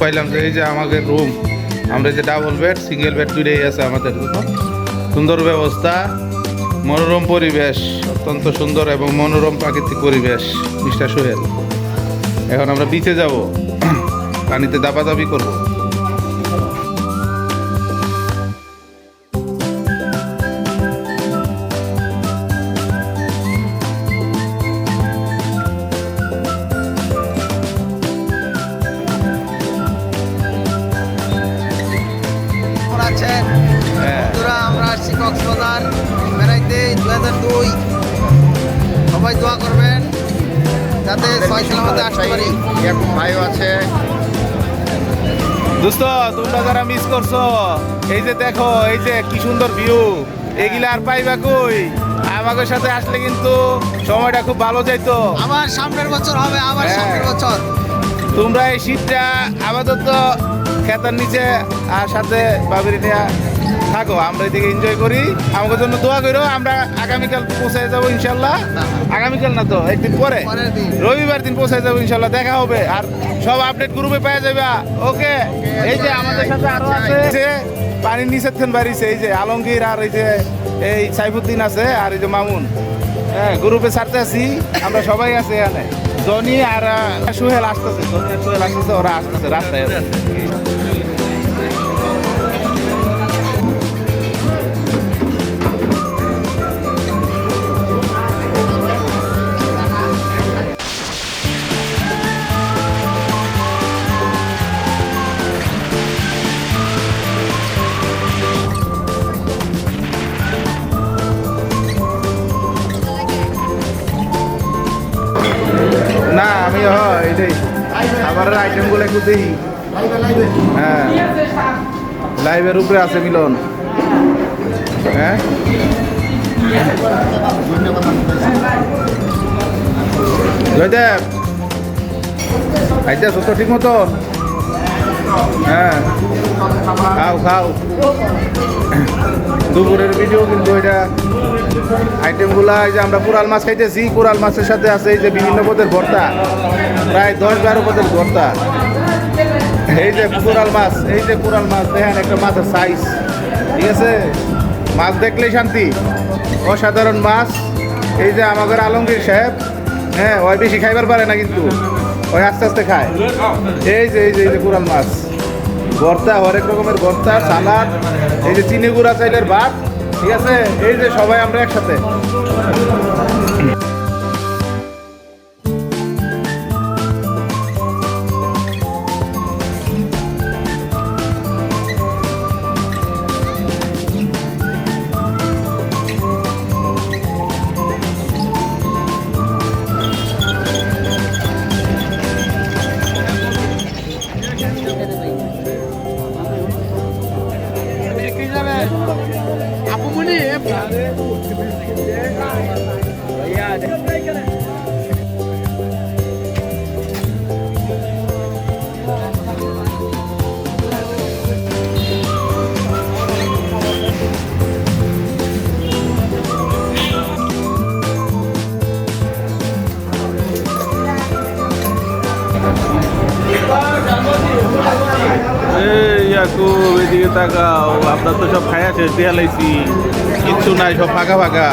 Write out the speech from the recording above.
পাইলাম যে এই যে আমাদের রুম আমরা যে ডাবল বেড সিঙ্গেল বেড দুইটাই আছে আমাদের সুন্দর ব্যবস্থা মনোরম পরিবেশ অত্যন্ত সুন্দর এবং মনোরম প্রাকৃতিক পরিবেশ মিস্টার সোহেল এখন আমরা বিচে যাব পানিতে দাবাদাবি করব সবাই দোয়া করবেন যাতে ছয় সালামতে আসতে পারি। এরকম ভাইও আছে। দোস্ত তোমরা যারা মিস করছ এই যে দেখো এই যে কি সুন্দর ভিউ এগুলা আর পাইবা কই? আমাদের সাথে আসলে কিন্তু সময়টা খুব ভালো যাইতো। আবার সামনের বছর হবে আবার হ্যাঁ। সামনের বছর। তোমরা এই শীতটা আপাতত খেতার নিচে আর সাথে বাবির নিয়ে থাকো আমরা এদিকে এনজয় করি। আমাদের জন্য দোয়া করো আমরা আগামীকাল পৌঁছায় যাব ইনশাল্লাহ। আগামীকাল না তো একদিন পরে। রবিবার দিন পৌঁছায় যাব ইনশাল্লাহ দেখা হবে। আর সব আপডেট গ্রুপে পেয়ে যাবে। ওকে? এই যে আমাদের সাথে আরও আছে যে পানির নিচের বাড়িছে এই যে আলমগীর আর এই যে এই সাইফুদ্দিন আছে আর এই যে মামুন। হ্যাঁ গ্রুপে ছাড়তে আছি আমরা সবাই আছে এখানে। জনি আর সুহেল আসতেছে জনি আর সুহেল আসতেছে ওরা আসতেছে রাস্তায় খাবারের আইটেমগুলো একটু দেখি। হ্যাঁ। লাইভের উপরে আছে মিলন। হ্যাঁ? জয়দেব। আইতেছ তো ঠিক মতো? হ্যাঁ। খাও খাও। দুপুরের ভিডিও কিন্তু এটা আইটেমগুলা এই যে আমরা কোরাল মাছ খাইতেছি, কোরাল মাছের সাথে আছে এই যে বিভিন্ন পদের ভর্তা। প্রায় দশ বারো পদের ভর্তা। এই যে কোরাল মাছ, এই যে কোরাল মাছ, দেখেন একটা মাছের সাইজ ঠিক আছে? মাছ দেখলেই শান্তি। অসাধারণ মাছ। এই যে আমাদের আলমগীর সাহেব হ্যাঁ ওই বেশি খাইবার পারে না কিন্তু। ওই আস্তে আস্তে খায়। এই যে এই যে এই যে কোরাল মাছ। ভর্তা, হরেক রকমের ভর্তা, সালাদ, এই যে চিনি গুঁড়া চাইলের ভাত। ঠিক আছে? এই যে সবাই আমরা একসাথে। আপু মনি ইয়াকুব এদিকে তাকাও আপনার তো সব খাই আছে দেয়ালাইছি কিচ্ছু নাই সব ফাঁকা ফাঁকা।